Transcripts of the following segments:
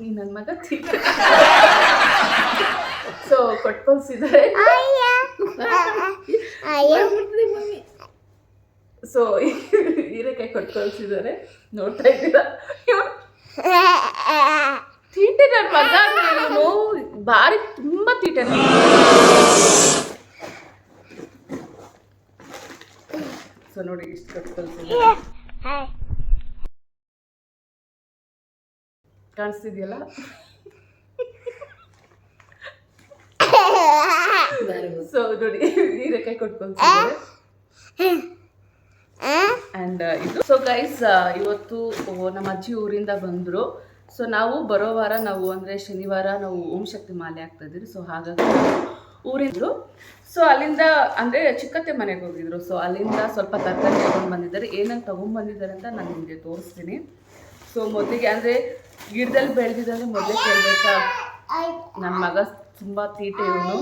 ಈ ನನ್ನ ಮಗ ತೀಟೆ ಸೊ ಕೊಟ್ಕೊಳ್ಸಿದ್ದಾರೆ ಸೊ ಹೀರೆಕಾಯಿ ಕೊಟ್ಕೊಳ್ಸಿದ್ದಾರೆ ನೋಡ್ತಾ ಇದ್ದೀರಾ? ತೀಟೆ ನನ್ನ ಮಗ ನಾನು ಭಾರಿ ತುಂಬ ತೀಟೆ. ಸೊ ನೋಡಿ ಇಷ್ಟು ಕಟ್ಕೊಳ್ಸಿದ್ದಾರೆ ಕಾಣಿಸ್ತಿದ್ಯಲ್ಲ? ಸೊ ನೋಡಿ ಹೀರೆಕಾಯಿ ಕೊಟ್ಕೊಂಡು ಆ್ಯಂಡ್ ಇದು. ಸೊ ಗೈಸ್ ಇವತ್ತು ನಮ್ಮ ಅಜ್ಜಿ ಊರಿಂದ ಬಂದರು. ಸೊ ನಾವು ಬರೋ ವಾರ ನಾವು ಅಂದರೆ ಶನಿವಾರ ನಾವು ಓಂ ಶಕ್ತಿ ಮಾಲೆ ಆಗ್ತಾ ಇದ್ದೀವಿ ಸೊ ಹಾಗಾಗಿ ಊರಿದ್ರು ಸೊ ಅಲ್ಲಿಂದ ಅಂದರೆ ಚಿಕ್ಕತ್ತೆ ಮನೆಗೆ ಹೋಗಿದ್ರು. ಸೊ ಅಲ್ಲಿಂದ ಸ್ವಲ್ಪ ತರಕಾರಿ ತೊಗೊಂಡು ಬಂದಿದ್ದಾರೆ. ಏನಂತ ತೊಗೊಂಡ್ಬಂದಿದ್ದಾರೆ ಅಂತ ನಾನು ನಿಮಗೆ ತೋರಿಸ್ತೀನಿ. ಸೊ ಮೊದಲಿಗೆ ಅಂದರೆ ಗಿಡದಲ್ಲಿ ಬೆಳೆದಿದ್ದಂದ್ರೆ ಮೊದಲೇ ಕೇಳಬೇಕಾ? ನನ್ನ ಮಗ ತುಂಬ ತೀಟೆ ಇವನು.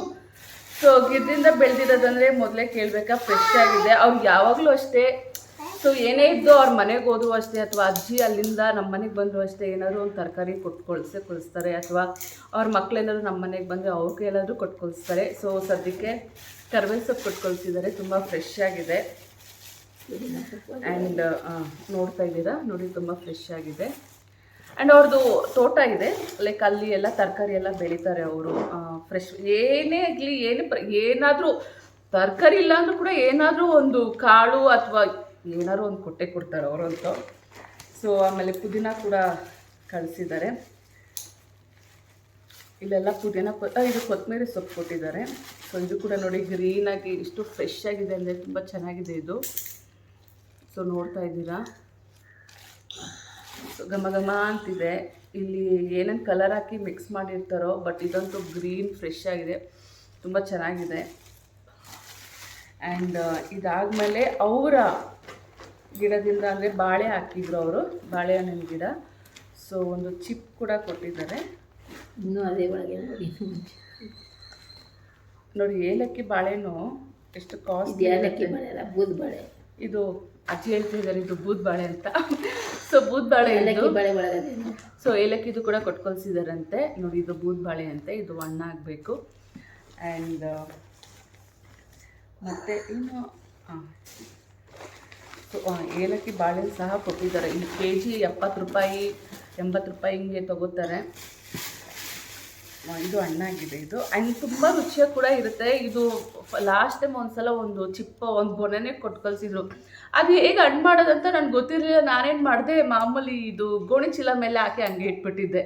ಸೊ ಗಿಡದಿಂದ ಬೆಳೆದಿರೋದಂದ್ರೆ ಮೊದಲೇ ಕೇಳಬೇಕಾ? ಫ್ರೆಶ್ ಆಗಿದೆ. ಅವ್ರು ಯಾವಾಗಲೂ ಅಷ್ಟೇ. ಸೊ ಏನೇ ಇದ್ದು ಅವ್ರ ಮನೆಗೆ ಹೋದ್ರು ಅಷ್ಟೇ ಅಥವಾ ಅಜ್ಜಿ ಅಲ್ಲಿಂದ ನಮ್ಮ ಮನೆಗೆ ಬಂದರೂ ಅಷ್ಟೇ ಏನಾದರೂ ಒಂದು ತರಕಾರಿ ಕೊಟ್ಟು ಕೊಳಿಸೇ ಕೊಳಿಸ್ತಾರೆ ಅಥವಾ ಅವ್ರ ಮಕ್ಕಳೇನಾದ್ರು ನಮ್ಮ ಮನೆಗೆ ಬಂದರೆ ಅವ್ರಿಗೆ ಏನಾದರೂ ಕೊಟ್ಟು ಕೊಳಿಸ್ತಾರೆ ಸೊ ಸದ್ಯಕ್ಕೆ ಕರ್ಬೇವು ಸೊಪ್ಪು ಕೊಟ್ಟು ಕೊಳಿಸಿದ್ದಾರೆ ತುಂಬ ಫ್ರೆಶ್ ಆಗಿದೆ. ಆ್ಯಂಡ್ ನೋಡ್ತಾ ಇದ್ದೀರಾ? ನೋಡಿ, ತುಂಬ ಫ್ರೆಶ್ ಆಗಿದೆ. ಆ್ಯಂಡ್ ಅವ್ರದ್ದು ತೋಟ ಇದೆ. ಲೈಕ್ ಅಲ್ಲಿ ಎಲ್ಲ ತರಕಾರಿ ಎಲ್ಲ ಬೆಳೀತಾರೆ ಅವರು. ಫ್ರೆಶ್ ಏನೇ ಆಗಲಿ, ಏನು ಏನಾದರೂ ತರಕಾರಿ ಇಲ್ಲ ಅಂದರೂ ಕೂಡ ಏನಾದರೂ ಒಂದು ಕಾಳು ಅಥವಾ ಏನಾದ್ರು ಒಂದು ಕೊಟ್ಟೆ ಕೊಡ್ತಾರೆ ಅವರಂತೂ. ಸೊ ಆಮೇಲೆ ಪುದೀನ ಕೂಡ ಕಳಿಸಿದ್ದಾರೆ. ಇಲ್ಲೆಲ್ಲ ಪುದೀನ ಕೊ ಇದು ಕೊತ್ತಂಬರಿ ಸೊಪ್ಪು ಕೊಟ್ಟಿದ್ದಾರೆ. ಸೊ ಇದು ಕೂಡ ನೋಡಿ ಗ್ರೀನಾಗಿ ಇಷ್ಟು ಫ್ರೆಶ್ ಆಗಿದೆ ಅಂದರೆ ತುಂಬ ಚೆನ್ನಾಗಿದೆ ಇದು. ಸೊ ನೋಡ್ತಾ ಇದ್ದೀರಾ? ಸೊ ಘಮ ಘಮ ಅಂತಿದೆ. ಇಲ್ಲಿ ಏನೇನು ಕಲರ್ ಹಾಕಿ ಮಿಕ್ಸ್ ಮಾಡಿರ್ತಾರೋ ಬಟ್ ಇದಂತೂ ಗ್ರೀನ್ ಫ್ರೆಶ್ ಆಗಿದೆ. ತುಂಬ ಚೆನ್ನಾಗಿದೆ. ಆ್ಯಂಡ್ ಇದಾದಮೇಲೆ ಅವರ ಗಿಡದಿಂದ ಅಂದರೆ ಬಾಳೆ ಹಾಕಿದ್ರು ಅವರು ಬಾಳೆಹಣ್ಣಿನ ಗಿಡ. ಸೊ ಒಂದು ಚಿಪ್ ಕೂಡ ಕೊಟ್ಟಿದ್ದಾರೆ. ಇನ್ನೂ ಅದೇ ಒಳಗೆ ನೋಡಿ. ಏಲಕ್ಕಿ ಬಾಳೆನೂ ಎಷ್ಟು ಕಾಸ್ಟ್ ಏಲಕ್ಕಿ ಬಾಳೆ ಅಲ್ಲ ಬೂದ್ ಬಾಳೆ. ಇದು ಅಜ್ಜಿ ಹೇಳ್ತಿದ್ದಾರೆ ಇದು ಬೂದ್ ಬಾಳೆ ಅಂತ ಸೊ ಬೂದ್ ಬಾಳೆ ಸೊ ಏಲಕ್ಕಿದು ಕೂಡ ಕೊಟ್ಕೊಳ್ಸಿದಾರಂತೆ. ನೋಡಿ ಇದು ಬೂದ್ ಬಾಳೆ ಅಂತೆ ಇದು ಹಣ್ಣ ಆಗಬೇಕು. ಆ್ಯಂಡ್ ಮತ್ತು ಇನ್ನು ಹಾಂ ಸೊ ಏಲಕ್ಕಿ ಬಾಳೆ ಸಹ ಕೊಟ್ಟಿದ್ದಾರೆ. ಇಲ್ಲಿ ಕೆ ಜಿ ಎಪ್ಪತ್ತು ರೂಪಾಯಿ ಎಂಬತ್ತು ರೂಪಾಯಿ ಹಿಂಗೆ ತಗೋತಾರೆ. ಇದು ಹಣ್ಣಾಗಿದೆ ಇದು. ಆ್ಯಂಡ್ ತುಂಬ ರುಚಿಯಾಗಿ ಕೂಡ ಇರುತ್ತೆ. ಇದು ಲಾಸ್ಟ್ ಟೈಮ್ ಒಂದ್ಸಲ ಒಂದು ಚಿಪ್ಪ ಒಂದು ಗೊನೆನೇ ಕೊಟ್ಟು ಕಳಿಸಿದ್ರು. ಅದು ಹೇಗೆ ಹಣ್ಣು ಮಾಡೋದಂತ ನನಗೆ ಗೊತ್ತಿರಲಿಲ್ಲ. ನಾನೇನು ಮಾಡಿದೆ ಮಾಮೂಲಿ ಇದು ಗೋಣಿ ಚೀಲ ಮೇಲೆ ಹಾಕಿ ಹಂಗೆ ಇಟ್ಬಿಟ್ಟಿದ್ದೆ.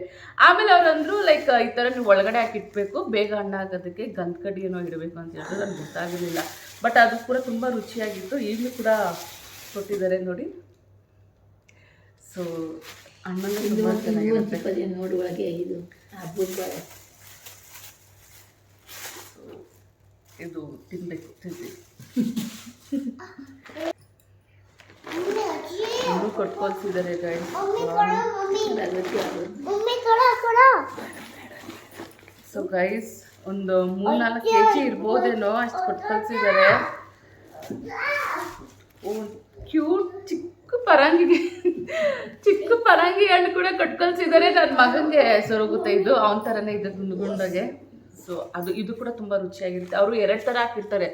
ಆಮೇಲೆ ಅವ್ರು ಅಂದರು ಲೈಕ್ ಈ ಥರ ನೀವು ಒಳಗಡೆ ಹಾಕಿ ಇಟ್ಬೇಕು. ಬೇಗ ಹಣ್ಣಾಗೋದಕ್ಕೆ ಗಂಧ ಕಡ್ಡಿ ಏನೋ ಇಡಬೇಕು ಅಂತ ಹೇಳಿದ್ರು. ನನಗೆ ಗೊತ್ತಾಗಲಿಲ್ಲ. ಬಟ್ ಅದು ಕೂಡ ತುಂಬ ರುಚಿಯಾಗಿತ್ತು. ಈಗಲೂ ಕೂಡ ಕೊಟ್ಟಿದ್ದಾರೆ ನೋಡಿ. ಸೊ ಹಣ್ಣನ್ನು ನೋಡುವಾಗೆ ಇದು ಆ ಬೂದ್ ಬಾಳೆ ಇದು ತಿನ್ಬೇಕು ತಿಂತೀವಿ ಇನ್ನೂ ಕೊಟ್ಕೊಳ್ಸಿದ್ದಾರೆ ಆಗೋದು ಸೊ ಗೈಸ್ ಒಂದು ಮೂರ್ನಾಲ್ಕು ಕೆ ಜಿ ಇರ್ಬೋದೇನೋ ಅಷ್ಟು ಕೊಟ್ಟು ಕಳ್ಸಿದ್ದಾರೆ ಕ್ಯೂಟ್ ಚಿಕ್ಕ ಪರಂಗಿಗೆ ಚಿಕ್ಕ ಪರಂಗಿ ಹಣ್ಣು ಕೂಡ ಕೊಟ್ಟು ಕಳ್ಸಿದ್ದಾರೆ ನನ್ನ ಮಗನಿಗೆ. ಸೊರಗುತ್ತೆ ಇದು ಅವನ ಥರನೇ ಇದೆ ಗುಂಡು ಗುಂಡಗೆ. ಸೊ ಅದು ಇದು ಕೂಡ ತುಂಬ ರುಚಿಯಾಗಿರುತ್ತೆ. ಅವರು ಎರಡು ಥರ ಹಾಕಿರ್ತಾರೆ.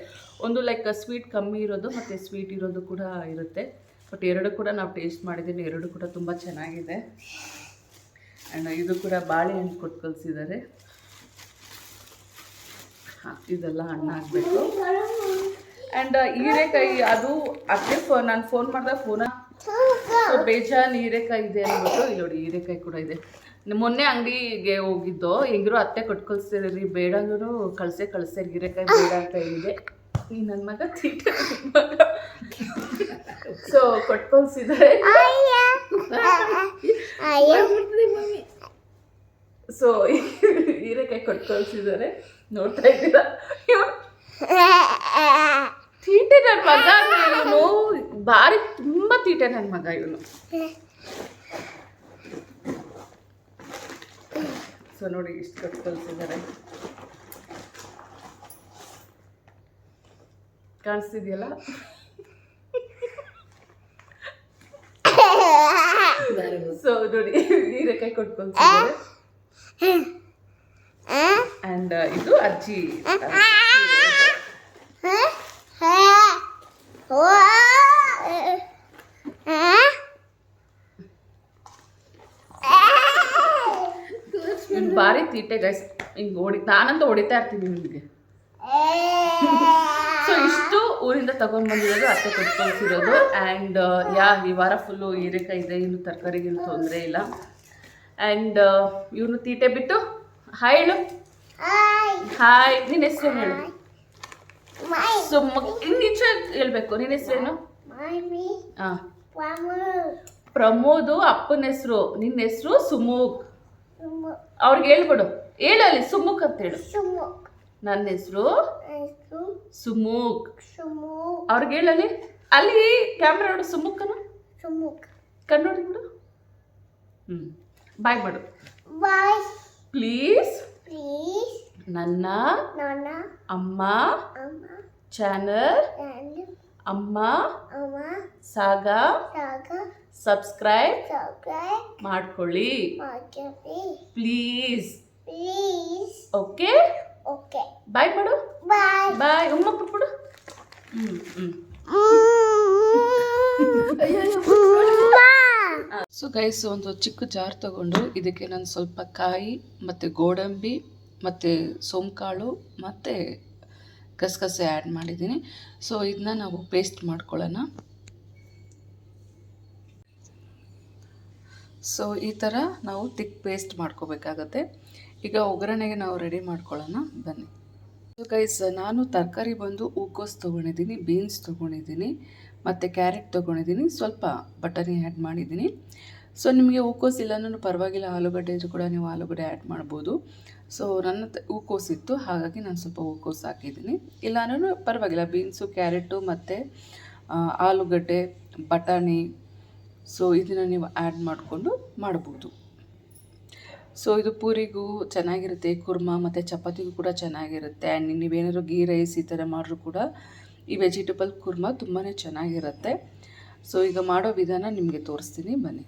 ಒಂದು ಲೈಕ್ ಸ್ವೀಟ್ ಕಮ್ಮಿ ಇರೋದು ಮತ್ತು ಸ್ವೀಟ್ ಇರೋದು ಕೂಡ ಇರುತ್ತೆ. ಬಟ್ ಎರಡು ಕೂಡ ನಾವು ಟೇಸ್ಟ್ ಮಾಡಿದ್ದೀನಿ ಎರಡು ಕೂಡ ತುಂಬ ಚೆನ್ನಾಗಿದೆ. ಆ್ಯಂಡ್ ಇದು ಕೂಡ ಬಾಳೆಹಣ್ಣು ಕೊಟ್ಟು ಕಳಿಸಿದ್ದಾರೆ ಹಾಂ ಇದೆಲ್ಲ ಹಣ್ಣು ಹಾಕಬೇಕು. ಆ್ಯಂಡ್ ಹೀರೆಕಾಯಿ ಅದು ಅದೇ ಫೋ ನಾನು ಫೋನ್ ಮಾಡಿದಾಗ ಫೋನ ಬೇಜಾನ್ ಹೀರೆಕಾಯಿ ಇದೆ ಅಂದ್ಬಿಟ್ಟು ಇಲ್ಲಿ ನೋಡಿ ಹೀರೆಕಾಯಿ ಕೂಡ ಇದೆ. ಮೊನ್ನೆ ಅಂಗಡಿಗೆ ಹೋಗಿದ್ದು ಹೆಂಗಿರು ಅತ್ತೆ ಕೊಟ್ಟು ಕಳಿಸ್ತೀರಿ ಬೇಡ ಅಂದ್ರು ಕಳ್ಸೆ ಕಳ್ಸೆ ಹೀರೆಕಾಯಿ ಬೇಡ ಅಂತ ಹೇಳಿದೆ. ಈ ನನ್ನ ಮಗ ತೀಟ ಸೊ ಕೊಟ್ಕೊಳ್ಸಿದ್ದಾರೆ ಸೊ ಹೀರೆಕಾಯಿ ಕೊಟ್ಟು ಕಳಿಸಿದ್ದಾರೆ ನೋಡ್ತಾ ಇದ್ದೀರಾ? ತೀಟೆ ನನ್ನ ಮಗ ಇವನು ಭಾರಿ ತುಂಬ ತೀಟೆ ನನ್ನ ಮಗ ಇವನು. ಸೊ ನೋಡಿ ಇಷ್ಟು ಕಟ್ ಕಲಿಸಿದ್ದಾರೆ. ಕಾಣಿಸ್ತಿದೆಯಲ್ಲ? ಸೊ ನೋಡಿ ಹೀರೆಕಾಯಿ ಕೊಟ್ಕೊಳ್ತಿದ್ದಾರೆ ಅಂಡ್ ಇದು ಅಜ್ಜಿ ಇವ್ನು ಭಾರಿ ತೀಟೆ ಗೈಸ್ ಹಿಂಗೆ ಹೊಡಿ ನಾನಂತೂ ಹೊಡಿತಾ ಇರ್ತೀನಿ ನಿಮಗೆ. ಸೊ ಇಷ್ಟು ಊರಿಂದ ತಗೊಂಡ್ ಬಂದಿರೋದು ಅತ್ತೆ ಕೊಟ್ಕೊಳ್ತಿರೋದು. ಆ್ಯಂಡ್ ಯಾ ಈ ವಾರ ಫುಲ್ಲು ಹೀರೆಕಾಯಿ ಇದೆ. ಇನ್ನು ತರಕಾರಿಗೇನು ತೊಂದರೆ ಇಲ್ಲ. ಆ್ಯಂಡ್ ಇವನು ತೀಟೆ ಬಿಟ್ಟು ಹಾಯ್ ಹೇಳು. ಹಾಯ್ ನಿನ್ನ ಹೆಸರು ಹೇಳು. ಸುಮ್ಮ ನಿಜ ಹೇಳ್ಬೇಕು. ನಿನ್ನ ಹೆಸರೇನು ಹಾಂ ಪ್ರಮೋದು. ಅಪ್ಪನ ಹೆಸರು. ನಿನ್ನ ಹೆಸರು ಸುಮುಕ್ ಅವ್ರಿಗೆ ಹೇಳ್ಬಿಡು. ಹೇಳಲ್ಲಿ ಸುಮುಖ್ ಅಂತ ಹೇಳು. ನನ್ನ ಹೆಸರು? ಸುಮುಕ್ ಅವ್ರಿಗೆ ಹೇಳಲ್ಲಿ ಅಲ್ಲಿ. ಕ್ಯಾಮ್ರಾ ನೋಡು ಸುಮುಕ್ಕನು ಕಣ್ಣೋಡಿ ಬಿಡು ಹ್ಞೂ ಬಾಯ್ ಮಾಡು. ಬಾಯ್. ಪ್ಲೀಸ್. ಪ್ಲೀಸ್. ನನ್ನ ನನ್ನ ಅಮ್ಮ ಅಮ್ಮ. ಚಾನಲ್ ಅಮ್ಮ ಅಮ್ಮ. ಸಾಗ ಸಾಗ ಸಬ್ಸ್ಕ್ರೈಬ್ ಮಾಡ್ಕೊಳ್ಳಿ. Please okay okay. ಬಾಯ್ ಮಾಡು. ಬಾಯ್ ಬಾಯ್ ಉಮ್ಮ ಸೊ ಗೈಸ್ ಒಂದು ಚಿಕ್ಕ ಜಾರ್ ತಗೊಂಡು ಇದಕ್ಕೆ ನಾನು ಸ್ವಲ್ಪ ಕಾಯಿ ಮತ್ತು ಗೋಡಂಬಿ ಮತ್ತು ಸೋಂಕಾಳು ಮತ್ತು ಗಸಗಸೆ ಆ್ಯಡ್ ಮಾಡಿದ್ದೀನಿ. ಸೊ ಇದನ್ನ ನಾವು ಪೇಸ್ಟ್ ಮಾಡ್ಕೊಳ್ಳೋಣ. ಸೊ, ಈ ಥರ ನಾವು ತಿಕ್ ಪೇಸ್ಟ್ ಮಾಡ್ಕೋಬೇಕಾಗತ್ತೆ. ಈಗ ಒಗ್ಗರಣೆಗೆ ನಾವು ರೆಡಿ ಮಾಡ್ಕೊಳ್ಳೋಣ. ಬನ್ನಿ. ಸೊ ಗೈಸ್ ನಾನು ತರಕಾರಿ ಬಂದು ಹೂಕೋಸ್ ತೊಗೊಂಡಿದ್ದೀನಿ ಬೀನ್ಸ್ ತೊಗೊಂಡಿದ್ದೀನಿ, ಮತ್ತು ಕ್ಯಾರೆಟ್ ತೊಗೊಂಡಿದ್ದೀನಿ, ಸ್ವಲ್ಪ ಬಟಾಣಿ ಆ್ಯಡ್ ಮಾಡಿದ್ದೀನಿ. ಸೊ ನಿಮಗೆ ಹೂಕೋಸ್ ಇಲ್ಲನೂ ಪರವಾಗಿಲ್ಲ, ಆಲೂಗಡ್ಡೆ ಇದ್ರೂ ಕೂಡ ನೀವು ಆಲೂಗಡ್ಡೆ ಆ್ಯಡ್ ಮಾಡ್ಬೋದು. ಸೊ ನನ್ನ ಹೂಕೋಸ್ ಇತ್ತು, ಹಾಗಾಗಿ ನಾನು ಸ್ವಲ್ಪ ಹೂಕೋಸ್ ಹಾಕಿದ್ದೀನಿ. ಇಲ್ಲಾಂದ್ರೂ ಪರವಾಗಿಲ್ಲ ಬೀನ್ಸು ಕ್ಯಾರೆಟು ಮತ್ತು ಆಲೂಗಡ್ಡೆ, ಬಟಾಣಿ ಸೊ ಇದನ್ನು ನೀವು ಆ್ಯಡ್ ಮಾಡಿಕೊಂಡು ಮಾಡ್ಬೋದು. ಸೊ ಇದು ಪೂರಿಗೂ ಚೆನ್ನಾಗಿರುತ್ತೆ, ಕುರ್ಮಾ ಮತ್ತು ಚಪಾತಿಗೂ ಕೂಡ ಚೆನ್ನಾಗಿರುತ್ತೆ. ಆ್ಯಂಡ್ ನೀವೇನಾದ್ರು ಗೀ ರೈಸ್ ಈ ಥರ ಮಾಡಿದ್ರು ಕೂಡ ಈ ವೆಜಿಟೇಬಲ್ ಕುರ್ಮಾ ತುಂಬಾ ಚೆನ್ನಾಗಿರುತ್ತೆ. ಸೊ ಈಗ ಮಾಡೋ ವಿಧಾನ ನಿಮಗೆ ತೋರಿಸ್ತೀನಿ, ಬನ್ನಿ.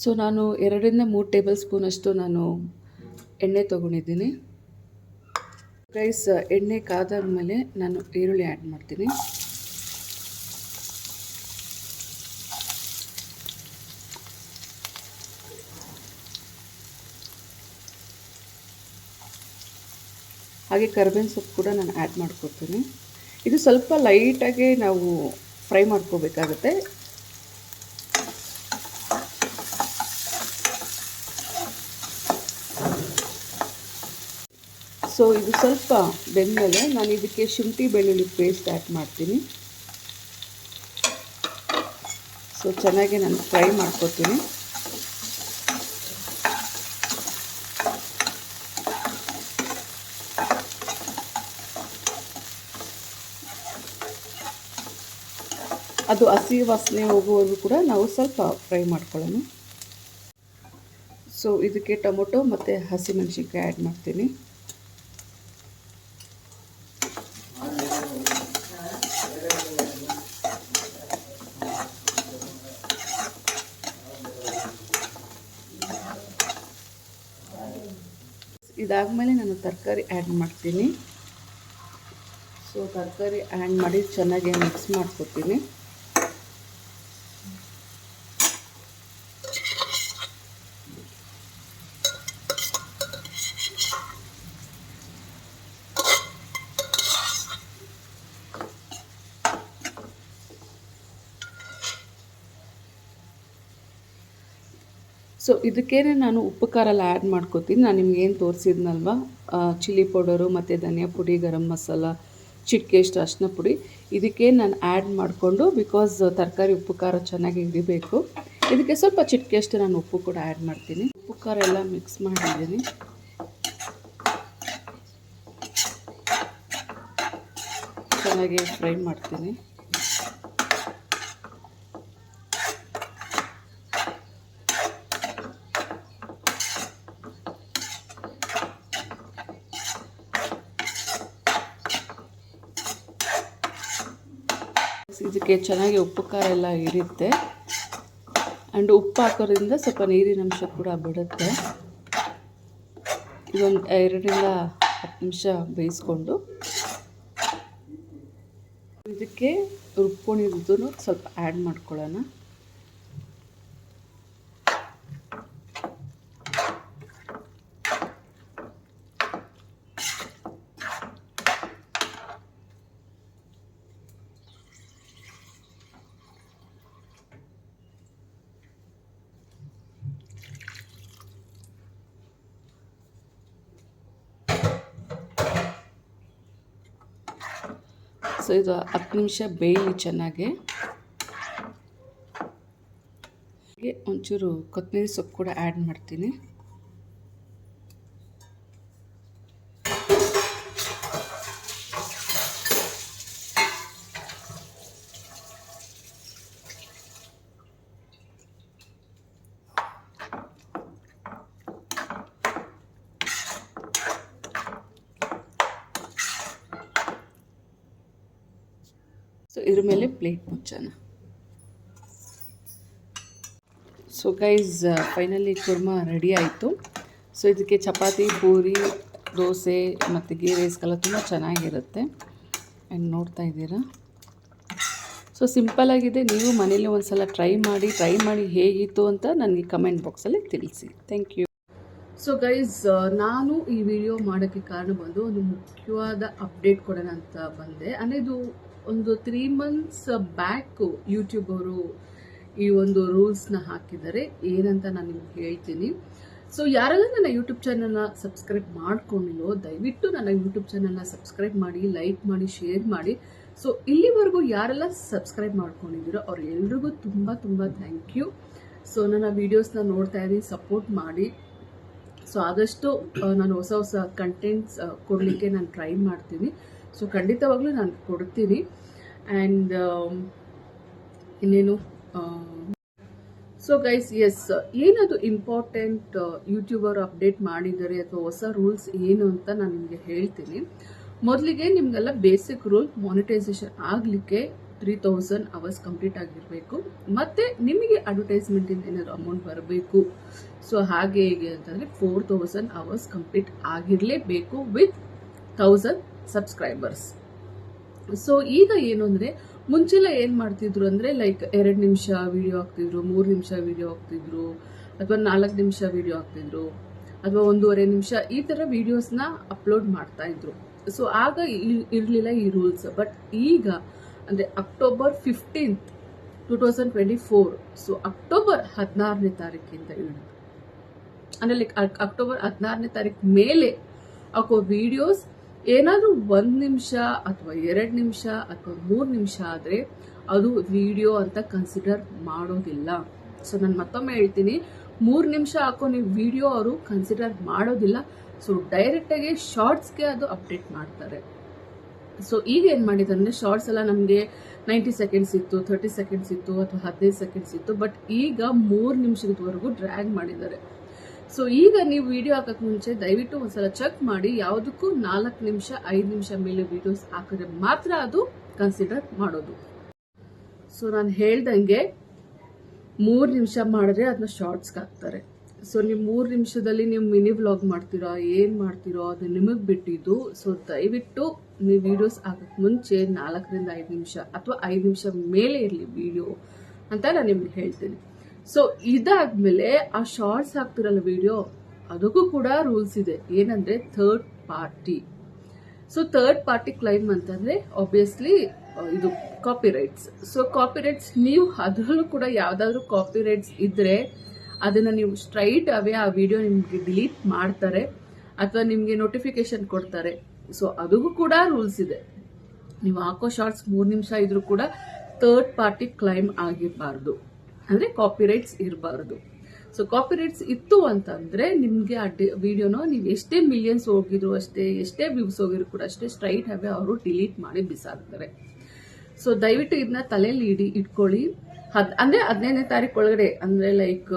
ಸೊ ನಾನು ಎರಡರಿಂದ ಮೂರು ಟೇಬಲ್ ಸ್ಪೂನಷ್ಟು ನಾನು ಎಣ್ಣೆ ತೊಗೊಂಡಿದ್ದೀನಿ. ರೈಸ್ ಎಣ್ಣೆ ಕಾದಾದ್ಮೇಲೆ ನಾನು ಈರುಳ್ಳಿ ಆ್ಯಡ್ ಮಾಡ್ತೀನಿ. ಹಾಗೆ ಕರ್ಬೇವಿನ ಸೊಪ್ಪು ಕೂಡ ನಾನು ಆ್ಯಡ್ ಮಾಡ್ಕೊತೀನಿ ಇದು ಸ್ವಲ್ಪ ಲೈಟಾಗಿ ನಾವು ಫ್ರೈ ಮಾಡ್ಕೋಬೇಕಾಗುತ್ತೆ. ಸೊ ಇದು ಸ್ವಲ್ಪ ಬೆಂದಮೇಲೆ ನಾನು ಇದಕ್ಕೆ ಶುಂಠಿ, ಬೆಳ್ಳುಳ್ಳಿ ಪೇಸ್ಟ್ ಆ್ಯಡ್ ಮಾಡ್ತೀನಿ. ಸೊ ಚೆನ್ನಾಗಿ ನಾನು ಫ್ರೈ ಮಾಡ್ಕೊತೀನಿ ಅದು ಹಸಿ ವಾಸನೆ ಹೋಗುವವರೆಗೂ ಕೂಡ ನಾವು ಸ್ವಲ್ಪ ಫ್ರೈ ಮಾಡ್ಕೊಳ್ಳೋಣ. ಸೊ ಇದಕ್ಕೆ ಟೊಮೊಟೊ ಮತ್ತು ಹಸಿಮೆಣಸಿನ್ಕಾಯಿ ಆ್ಯಡ್ ಮಾಡ್ತೀನಿ. ಇದಾದಮೇಲೆ ನಾನು ತರಕಾರಿ ಆ್ಯಡ್ ಮಾಡ್ತೀನಿ. ಸೊ ತರಕಾರಿ ಆ್ಯಡ್ ಮಾಡಿ ಚೆನ್ನಾಗಿ ಮಿಕ್ಸ್ ಮಾಡ್ಕೊತೀನಿ. ಸೊ ಇದಕ್ಕೇನೆ ನಾನು ಉಪ್ಪು ಖಾರ ಎಲ್ಲ ಆ್ಯಡ್ ಮಾಡ್ಕೋತೀನಿ. ನಾನು ನಿಮ್ಗೆ ಏನು ತೋರಿಸಿದ್ನಲ್ವ? ಚಿಲ್ಲಿ ಪೌಡರು ಮತ್ತು ಧನಿಯಾ ಪುಡಿ, ಗರಂ ಮಸಾಲ ಚಿಟಿಕೆಷ್ಟು ಅರಿಶಿನ ಪುಡಿ. ಇದಕ್ಕೆ ನಾನು ಆ್ಯಡ್ ಮಾಡಿಕೊಂಡು ಬಿಕಾಸ್ ತರಕಾರಿ ಉಪ್ಪು ಖಾರ ಚೆನ್ನಾಗಿ ಹಿಡಿಬೇಕು. ಇದಕ್ಕೆ ಸ್ವಲ್ಪ ಚಿಟಿಕೆಷ್ಟು ನಾನು ಉಪ್ಪು ಕೂಡ ಆ್ಯಡ್ ಮಾಡ್ತೀನಿ. ಉಪ್ಪು ಖಾರ ಎಲ್ಲ ಮಿಕ್ಸ್ ಮಾಡಿದ್ದೀನಿ. ಚೆನ್ನಾಗಿ ಫ್ರೈ ಮಾಡ್ತೀನಿ. ಇದಕ್ಕೆ ಚೆನ್ನಾಗಿ ಉಪ್ಪು ಖಾರ ಎಲ್ಲ ಇರುತ್ತೆ. ಆ್ಯಂಡ್ ಉಪ್ಪು ಹಾಕೋದ್ರಿಂದ ಸ್ವಲ್ಪ ನೀರಿನ ಅಂಶ ಕೂಡ ಬಿಡುತ್ತೆ. ಇದೊಂದು ಎರಡರಿಂದ ಹತ್ತು ನಿಮಿಷ ಬೇಯಿಸ್ಕೊಂಡು. ಇದಕ್ಕೆ ರುಬ್ಕೊಂಡಿದ್ದು ಸ್ವಲ್ಪ ಆ್ಯಡ್ ಮಾಡ್ಕೊಳ್ಳೋಣ. ಸೊ ಇದು ಹತ್ತು ನಿಮಿಷ ಬೇಯಲಿ ಚೆನ್ನಾಗಿ. ಒಂಚೂರು ಕೊತ್ತಂಬರಿ ಸೊಪ್ಪು ಕೂಡ ಆ್ಯಡ್ ಮಾಡ್ತೀನಿ ಸೊ ಇದ್ರ ಮೇಲೆ plate ಮುಚ್ಚೋಣ so guys finally kurma ready ಆಯಿತು. ಸೊ ಇದಕ್ಕೆ ಚಪಾತಿ, ಪೂರಿ, ದೋಸೆ ಮತ್ತು ಗೀ ರೈಸ್ಗೆಲ್ಲ ತುಂಬ ಚೆನ್ನಾಗಿರುತ್ತೆ. ಆ್ಯಂಡ್ ನೋಡ್ತಾ ಇದ್ದೀರಾ? ಸೊ ಸಿಂಪಲ್ಲಾಗಿದೆ ನೀವು ಮನೇಲಿ ಒಂದು ಸಲ ಟ್ರೈ ಮಾಡಿ ಟ್ರೈ ಮಾಡಿ ಹೇಗಿತ್ತು ಅಂತ ನನಗೆ ಕಮೆಂಟ್ ಬಾಕ್ಸಲ್ಲಿ ತಿಳಿಸಿ. ಥ್ಯಾಂಕ್ ಯು ಸೊ ಗೈಸ್ ನಾನು ಈ ವಿಡಿಯೋ ಮಾಡೋಕ್ಕೆ ಕಾರಣ ಬಂದು ಒಂದು ಮುಖ್ಯವಾದ ಅಪ್ಡೇಟ್ ಕೊಡೋಣ ಅಂತ ಬಂದೆ. ಅಂದರೆ ಇದು ಒಂದು ತ್ರೀ ಮಂತ್ಸ್ ಬ್ಯಾಕ್ ಯೂಟ್ಯೂಬ್ ಅವರು ಈ ಒಂದು ರೂಲ್ಸ್ನ ಹಾಕಿದ್ದಾರೆ. ಏನಂತ ನಾನು ನಿಮ್ಗೆ ಹೇಳ್ತೀನಿ. ಸೊ ಯಾರೆಲ್ಲ ನನ್ನ ಯೂಟ್ಯೂಬ್ ಚಾನಲ್ನ ಸಬ್ಸ್ಕ್ರೈಬ್ ಮಾಡ್ಕೊಂಡಿಲ್ಲೋ ದಯವಿಟ್ಟು ನನ್ನ ಯೂಟ್ಯೂಬ್ ಚಾನಲ್ನ ಸಬ್ಸ್ಕ್ರೈಬ್ ಮಾಡಿ ಲೈಕ್ ಮಾಡಿ ಶೇರ್ ಮಾಡಿ. ಸೊ ಇಲ್ಲಿವರೆಗೂ ಯಾರೆಲ್ಲ ಸಬ್ಸ್ಕ್ರೈಬ್ ಮಾಡ್ಕೊಂಡಿದ್ದೀರೋ ಅವ್ರು ಎಲ್ರಿಗೂ ತುಂಬ ತುಂಬ ಥ್ಯಾಂಕ್ ಯು ಸೊ ನನ್ನ ವೀಡಿಯೋಸ್ನ ನೋಡ್ತಾ ಇದ್ದೀನಿ ಸಪೋರ್ಟ್ ಮಾಡಿ. ಸೊ ಆದಷ್ಟು ನಾನು ಹೊಸ ಹೊಸ ಕಂಟೆಂಟ್ಸ್ ಕೊಡಲಿಕ್ಕೆ ನಾನು ಟ್ರೈ ಮಾಡ್ತೀನಿ. ಸೊ ಖಂಡಿತವಾಗ್ಲೂ ನಾನು ಕೊಡ್ತೀನಿ. ಆ್ಯಂಡ್ ಇನ್ನೇನು ಸೊ ಗೈಸ್ ಎಸ್ ಏನದು ಇಂಪಾರ್ಟೆಂಟ್ ಯೂಟ್ಯೂಬರ್ ಅಪ್ಡೇಟ್ ಮಾಡಿದ್ದಾರೆ ಅಥವಾ ಹೊಸ ರೂಲ್ಸ್ ಏನು ಅಂತ ನಾನು ನಿಮಗೆ ಹೇಳ್ತೀನಿ. ಮೊದಲಿಗೆ ನಿಮಗೆಲ್ಲ ಬೇಸಿಕ್ ರೂಲ್ ಮಾನಿಟೈಸೇಷನ್ ಆಗಲಿಕ್ಕೆ ತ್ರೀ ತೌಸಂಡ್ ಅವರ್ಸ್ ಕಂಪ್ಲೀಟ್ ಆಗಿರಬೇಕು. ಮತ್ತು ನಿಮಗೆ ಅಡ್ವರ್ಟೈಸ್ಮೆಂಟಿಂದ ಏನಾದರೂ ಅಮೌಂಟ್ ಬರಬೇಕು. ಸೊ ಹಾಗೆ ಹೇಗೆ ಅಂತಂದರೆ ಫೋರ್ ತೌಸಂಡ್ ಅವರ್ಸ್ ಕಂಪ್ಲೀಟ್ ಆಗಿರಲೇಬೇಕು ವಿತ್ ತೌಸಂಡ್ ಸಬ್ಸ್ಕ್ರೈಬರ್ಸ್ ಸೊ ಈಗ ಏನು ಅಂದರೆ, ಮುಂಚೆಲ್ಲ ಏನು ಮಾಡ್ತಿದ್ರು ಅಂದರೆ ಲೈಕ್ ಎರಡು ನಿಮಿಷ ವಿಡಿಯೋ ಹಾಕ್ತಿದ್ರು, ಮೂರು ನಿಮಿಷ ವಿಡಿಯೋ ಹಾಕ್ತಿದ್ರು, ಅಥವಾ ನಾಲ್ಕು ನಿಮಿಷ ವಿಡಿಯೋ ಹಾಕ್ತಿದ್ರು, ಅಥವಾ ಒಂದೂವರೆ ನಿಮಿಷ ಈ ಥರ ವೀಡಿಯೋಸ್ನ ಅಪ್ಲೋಡ್ ಮಾಡ್ತಾ ಇದ್ರು. ಸೊ ಆಗ ಇರಲಿಲ್ಲ ಈ ರೂಲ್ಸ್ ಬಟ್ ಈಗ, ಅಂದರೆ October fifteenth two thousand twenty four so October ಹದಿನಾರನೇ ತಾರೀಕಿಂದ ಹಿಡಿದು. ಅಂದರೆ ಲೈಕ್ ಅಕ್ಟೋಬರ್ ಹದಿನಾರನೇ ತಾರೀಕು ಮೇಲೆ ಹಾಕೋ ವಿಡಿಯೋಸ್ ಏನಾದರೂ ಒಂದು ನಿಮಿಷ ಅಥವಾ ಎರಡು ನಿಮಿಷ ಅಥವಾ ಮೂರು ನಿಮಿಷ ಆದರೆ ಅದು ವಿಡಿಯೋ ಅಂತ ಕನ್ಸಿಡರ್ ಮಾಡೋದಿಲ್ಲ. ಸೊ ನಾನು ಮತ್ತೊಮ್ಮೆ ಹೇಳ್ತೀನಿ. ಮೂರು ನಿಮಿಷ ಹಾಕೋ ನೀವು ವಿಡಿಯೋ ಅವರು ಕನ್ಸಿಡರ್ ಮಾಡೋದಿಲ್ಲ. ಸೊ ಡೈರೆಕ್ಟಾಗಿ ಶಾರ್ಟ್ಸ್ಗೆ ಅದು ಅಪ್ಡೇಟ್ ಮಾಡ್ತಾರೆ. ಸೊ ಈಗ ಏನು ಮಾಡಿದ್ದಾರೆ ಅಂದರೆ ಶಾರ್ಟ್ಸ್ ಎಲ್ಲ ನಮಗೆ ನೈಂಟಿ ಸೆಕೆಂಡ್ಸ್ ಇತ್ತು ಥರ್ಟಿ ಸೆಕೆಂಡ್ಸ್ ಇತ್ತು ಅಥವಾ ಹದಿನೈದು ಸೆಕೆಂಡ್ಸ್ ಇತ್ತು. ಬಟ್ ಈಗ ಮೂರು ನಿಮಿಷದವರೆಗೂ ಡ್ರ್ಯಾಗ್ ಮಾಡಿದ್ದಾರೆ. ಸೊ ಈಗ ನೀವು ವಿಡಿಯೋ ಹಾಕಕ್ಕೆ ಮುಂಚೆ ದಯವಿಟ್ಟು ಒಂದ್ಸಲ ಚೆಕ್ ಮಾಡಿ. ಯಾವುದಕ್ಕೂ ನಾಲ್ಕು ನಿಮಿಷ, ಐದು ನಿಮಿಷ ಮೇಲೆ ವಿಡಿಯೋಸ್ ಹಾಕಿದ್ರೆ ಮಾತ್ರ ಅದು ಕನ್ಸಿಡರ್ ಮಾಡೋದು. ಸೊ ನಾನು ಹೇಳ್ದಂಗೆ ಮೂರು ನಿಮಿಷ ಮಾಡಿದ್ರೆ ಅದನ್ನ ಶಾರ್ಟ್ಸ್ಗೆ ಹಾಕ್ತಾರೆ. ಸೊ ನೀವು ಮೂರು ನಿಮಿಷದಲ್ಲಿ ನೀವು ಮಿನಿ ವ್ಲಾಗ್ ಮಾಡ್ತೀರಾ, ಏನು ಮಾಡ್ತೀರೋ ಅದು ನಿಮಗೆ ಬಿಟ್ಟಿದ್ದು. ಸೊ ದಯವಿಟ್ಟು ನೀವು ವಿಡಿಯೋಸ್ ಹಾಕಕ್ಕೆ ಮುಂಚೆ ನಾಲ್ಕರಿಂದ ಐದು ನಿಮಿಷ ಅಥವಾ ಐದು ನಿಮಿಷ ಮೇಲೆ ಇರಲಿ ವಿಡಿಯೋ ಅಂತ ನಾನು ನಿಮ್ಗೆ ಹೇಳ್ತೀನಿ. ಸೊ ಇದಾದ್ಮೇಲೆ ಆ ಶಾರ್ಟ್ಸ್ ಹಾಕ್ತಿರಲ್ಲ ವಿಡಿಯೋ ಅದಕ್ಕೂ ಕೂಡ ರೂಲ್ಸ್ ಇದೆ. ಏನಂದ್ರೆ third party so third party claim ಅಂತಂದ್ರೆ ಆಬ್ವಿಯಸ್ಲಿ ಇದು copyrights so copyrights ನೀವು ಅದರಲ್ಲೂ ಕೂಡ ಯಾವ್ದಾದ್ರು ಕಾಪಿ ರೈಟ್ಸ್ ಇದ್ರೆ ಅದನ್ನ ನೀವು ಸ್ಟ್ರೈಟ್ ಅವೇ ಆ ವಿಡಿಯೋ ನಿಮ್ಗೆ ಡಿಲೀಟ್ ಮಾಡ್ತಾರೆ ಅಥವಾ ನಿಮ್ಗೆ ನೋಟಿಫಿಕೇಶನ್ ಕೊಡ್ತಾರೆ. ಸೊ ಅದಕ್ಕೂ ಕೂಡ ರೂಲ್ಸ್ ಇದೆ. ನೀವು ಹಾಕೋ ಶಾರ್ಟ್ಸ್ ಮೂರು ನಿಮಿಷ ಇದ್ರೂ ಕೂಡ ಥರ್ಡ್ ಪಾರ್ಟಿ ಕ್ಲೈಮ್ ಆಗಿರಬಾರ್ದು. ಅಂದ್ರೆ ಕಾಪಿ ರೈಟ್ಸ್ ಇರಬಾರ್ದು. ಸೊ ಕಾಪಿ ರೈಟ್ಸ್ ಇತ್ತು ಅಂತಂದರೆ ನಿಮಗೆ ಆ ವಿಡಿಯೋನ ನೀವು ಎಷ್ಟೇ ಮಿಲಿಯನ್ಸ್ ಹೋಗಿದ್ರು ಅಷ್ಟೇ, ಎಷ್ಟೇ ವ್ಯೂಸ್ ಹೋಗಿದ್ರು ಕೂಡ ಅಷ್ಟೇ ಸ್ಟ್ರೈಟ್ ಆಗಿ ಅವರು ಡಿಲೀಟ್ ಮಾಡಿ ಬಿಸಾಕ್ತಾರೆ. ಸೊ ದಯವಿಟ್ಟು ಇದನ್ನ ತಲೆಯಲ್ಲಿ ಇಡಿ, ಇಟ್ಕೊಳ್ಳಿ. ಹದ್, ಅಂದ್ರೆ ಹದಿನೈದನೇ ತಾರೀಕು ಒಳಗಡೆ, ಅಂದ್ರೆ ಲೈಕ್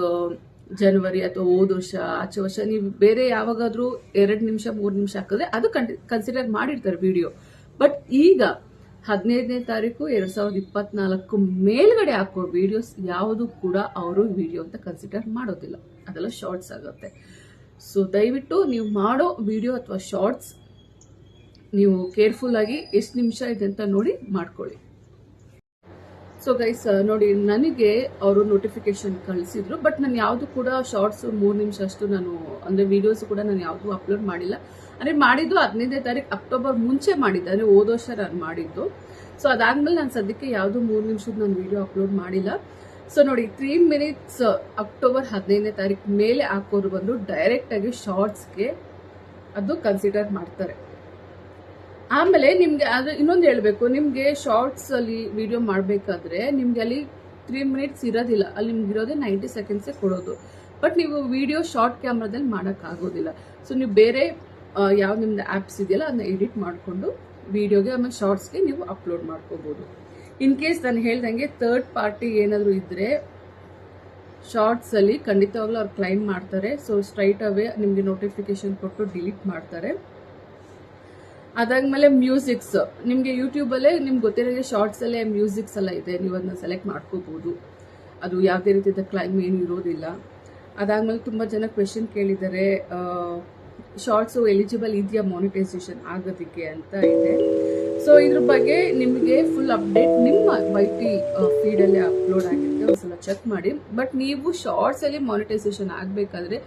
ಜನವರಿ ಅಥವಾ ಹೋದ ವರ್ಷ, ಆಚೆ ವರ್ಷ, ನೀವು ಬೇರೆ ಯಾವಾಗಾದರೂ ಎರಡು ನಿಮಿಷ, ಮೂರು ನಿಮಿಷ ಹಾಕಿದ್ರೆ ಅದು ಕನ್ಸಿಡರ್ ಮಾಡಿರ್ತಾರೆ ವಿಡಿಯೋ ಬಟ್ ಈಗ ಹದಿನೈದನೇ ತಾರೀಕು ಎರಡ್ ಸಾವಿರದ ಇಪ್ಪತ್ನಾಲ್ಕು ಮೇಲ್ಗಡೆ ಹಾಕೋ ವಿಡಿಯೋಸ್ ಯಾವುದು ಕೂಡ ಅವರು ವಿಡಿಯೋ ಅಂತ ಕನ್ಸಿಡರ್ ಮಾಡೋದಿಲ್ಲ. ಅದೆಲ್ಲ ಶಾರ್ಟ್ಸ್ ಆಗುತ್ತೆ. ಸೊ ದಯವಿಟ್ಟು ನೀವು ಮಾಡೋ ವಿಡಿಯೋ ಅಥವಾ ಶಾರ್ಟ್ಸ್ ನೀವು ಕೇರ್ಫುಲ್ ಆಗಿ ಎಷ್ಟು ನಿಮಿಷ ಇದೆ ಅಂತ ನೋಡಿ ಮಾಡ್ಕೊಳ್ಳಿ. ಸೊ ಗೈಸ್ ನೋಡಿ, ನನಗೆ ಅವರು ನೋಟಿಫಿಕೇಶನ್ ಕಳಿಸಿದ್ರು ಬಟ್ ನಾನು ಯಾವುದು ಕೂಡ ಶಾರ್ಟ್ಸ್ ಮೂರು ನಿಮಿಷ ಅಷ್ಟು ನಾನು, ಅಂದರೆ ವಿಡಿಯೋಸ್ ಕೂಡ ನಾನು ಯಾವುದು ಅಪ್ಲೋಡ್ ಮಾಡಿಲ್ಲ. ಅಂದರೆ ಮಾಡಿದ್ದು ಹದಿನೈದನೇ ತಾರೀಕು ಅಕ್ಟೋಬರ್ ಮುಂಚೆ ಮಾಡಿದ್ದು ಅಂದರೆ ಓದೋ ವರ್ಷ ನಾನು ಮಾಡಿದ್ದು. ಸೊ ಅದಾದ್ಮೇಲೆ ನಾನು ಸದ್ಯಕ್ಕೆ ಯಾವುದು ಮೂರು ನಿಮಿಷದ ನಾನು ವಿಡಿಯೋ ಅಪ್ಲೋಡ್ ಮಾಡಿಲ್ಲ. ಸೊ ನೋಡಿ ತ್ರೀ ಮಿನಿಟ್ಸ್ ಅಕ್ಟೋಬರ್ ಹದಿನೈದನೇ ತಾರೀಕು ಮೇಲೆ ಹಾಕೋರು ಬಂದು ಡೈರೆಕ್ಟ್ ಆಗಿ ಶಾರ್ಟ್ಸ್ಗೆ ಅದು ಕನ್ಸಿಡರ್ ಮಾಡ್ತಾರೆ. ಆಮೇಲೆ ನಿಮಗೆ ಅದು ಇನ್ನೊಂದು ಹೇಳಬೇಕು, ನಿಮಗೆ ಶಾರ್ಟ್ಸ್ ಅಲ್ಲಿ ವಿಡಿಯೋ ಮಾಡಬೇಕಾದ್ರೆ ನಿಮಗೆ ಅಲ್ಲಿ ತ್ರೀ ಮಿನಿಟ್ಸ್ ಇರೋದಿಲ್ಲ. ಅಲ್ಲಿ ನಿಮ್ಗೆ ಇರೋದೇ ನೈಂಟಿ ಸೆಕೆಂಡ್ಸೇ ಕೊಡೋದು. ಬಟ್ ನೀವು ವಿಡಿಯೋ ಶಾರ್ಟ್ ಕ್ಯಾಮ್ರಾದಲ್ಲಿ ಮಾಡೋಕ್ಕಾಗೋದಿಲ್ಲ. ಸೊ ನೀವು ಬೇರೆ ಯಾವ ನಿಮ್ದು ಆ್ಯಪ್ಸ್ ಇದೆಯಲ್ಲ ಅದನ್ನ ಎಡಿಟ್ ಮಾಡಿಕೊಂಡು ವಿಡಿಯೋಗೆ ಆಮೇಲೆ ಶಾರ್ಟ್ಸ್ಗೆ ನೀವು ಅಪ್ಲೋಡ್ ಮಾಡ್ಕೋಬೋದು. ಇನ್ ಕೇಸ್ ನಾನು ಹೇಳ್ದಂಗೆ ಥರ್ಡ್ ಪಾರ್ಟಿ ಏನಾದರೂ ಇದ್ದರೆ ಶಾರ್ಟ್ಸ್ ಅಲ್ಲಿ ಖಂಡಿತವಾಗ್ಲೂ ಅವ್ರು ಕ್ಲೈಮ್ ಮಾಡ್ತಾರೆ. ಸೊ ಸ್ಟ್ರೈಟ್ ಅವೇ ನಿಮಗೆ ನೋಟಿಫಿಕೇಶನ್ ಕೊಟ್ಟು ಡಿಲೀಟ್ ಮಾಡ್ತಾರೆ. ಅದಾದ್ಮೇಲೆ ಮ್ಯೂಸಿಕ್ಸ್ ನಿಮಗೆ ಯೂಟ್ಯೂಬಲ್ಲೇ ನಿಮ್ಗೆ ಶಾರ್ಟ್ಸ್ ಅಲ್ಲೇ ಮ್ಯೂಸಿಕ್ಸ್ ಎಲ್ಲ ಇದೆ. ನೀವು ಅದನ್ನ ಸೆಲೆಕ್ಟ್ ಮಾಡ್ಕೋಬೋದು. ಅದು ಯಾವುದೇ ರೀತಿಯ ಕ್ಲೈಮ್ ಏನು ಇರೋದಿಲ್ಲ. ಅದಾದ್ಮೇಲೆ ತುಂಬ ಜನ ಕ್ವೆಶನ್ ಕೇಳಿದ್ದಾರೆ. ಶಾರ್ಟ್ಸು ಎಲಿಜಿಬಲ್ ಇದೆಯಾ ಮಾನಿಟೈಸೇಷನ್ ಆಗೋದಕ್ಕೆ ಅಂತ ಇದೆ. ಸೊ ಇದ್ರ ಬಗ್ಗೆ ನಿಮಗೆ ಫುಲ್ ಅಪ್ಡೇಟ್ ನಿಮ್ಮ ವೈ ಟಿ ಫೀಡಲ್ಲೇ ಅಪ್ಲೋಡ್ ಆಗಿರುತ್ತೆ. ಒಂದ್ಸಲ ಚೆಕ್ ಮಾಡಿ. ಬಟ್ ನೀವು ಶಾರ್ಟ್ಸಲ್ಲಿ ಮಾನಿಟೈಸೇಷನ್ ಆಗಬೇಕಾದ್ರೆ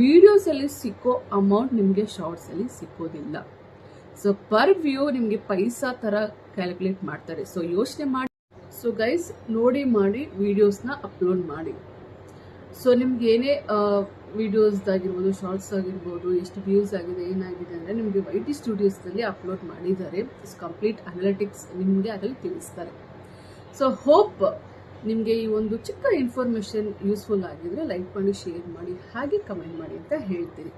ವಿಡಿಯೋಸಲ್ಲಿ ಸಿಕ್ಕೋ ಅಮೌಂಟ್ ನಿಮಗೆ ಶಾರ್ಟ್ಸಲ್ಲಿ ಸಿಕ್ಕೋದಿಲ್ಲ. ಸೊ ಪರ್ ವ್ಯೂ ನಿಮಗೆ ಪೈಸಾ ಥರ ಕ್ಯಾಲ್ಕುಲೇಟ್ ಮಾಡ್ತಾರೆ. ಸೊ ಯೋಚನೆ ಮಾಡಿ. ಸೊ ಗೈಸ್ ನೋಡಿ ಮಾಡಿ ವಿಡಿಯೋಸ್ನ ಅಪ್ಲೋಡ್ ಮಾಡಿ. ಸೊ ನಿಮ್ಗೆ ಏನೇ ವಿಡಿಯೋಸ್ದಾಗಿರ್ಬೋದು ಶಾರ್ಟ್ಸ್ ಆಗಿರ್ಬೋದು, ಎಷ್ಟು ವ್ಯೂಸ್ ಆಗಿದೆ, ಏನಾಗಿದೆ ಅಂದರೆ ನಿಮಗೆ ವೈ ಟಿ ಸ್ಟುಡಿಯೋಸ್ನಲ್ಲಿ ಅಪ್ಲೋಡ್ ಮಾಡಿದ್ದಾರೆ. ಕಂಪ್ಲೀಟ್ ಅನಾಲಿಟಿಕ್ಸ್ ನಿಮಗೆ ಅದರಲ್ಲಿ ತಿಳಿಸ್ತಾರೆ. ಸೊ ಹೋಪ್ ನಿಮಗೆ ಈ ಒಂದು ಚಿಕ್ಕ ಇನ್ಫಾರ್ಮೇಷನ್ ಯೂಸ್ಫುಲ್ ಆಗಿದ್ರೆ ಲೈಕ್ ಮಾಡಿ ಶೇರ್ ಮಾಡಿ, ಹಾಗೆ ಕಮೆಂಟ್ ಮಾಡಿ ಅಂತ ಹೇಳ್ತೀನಿ.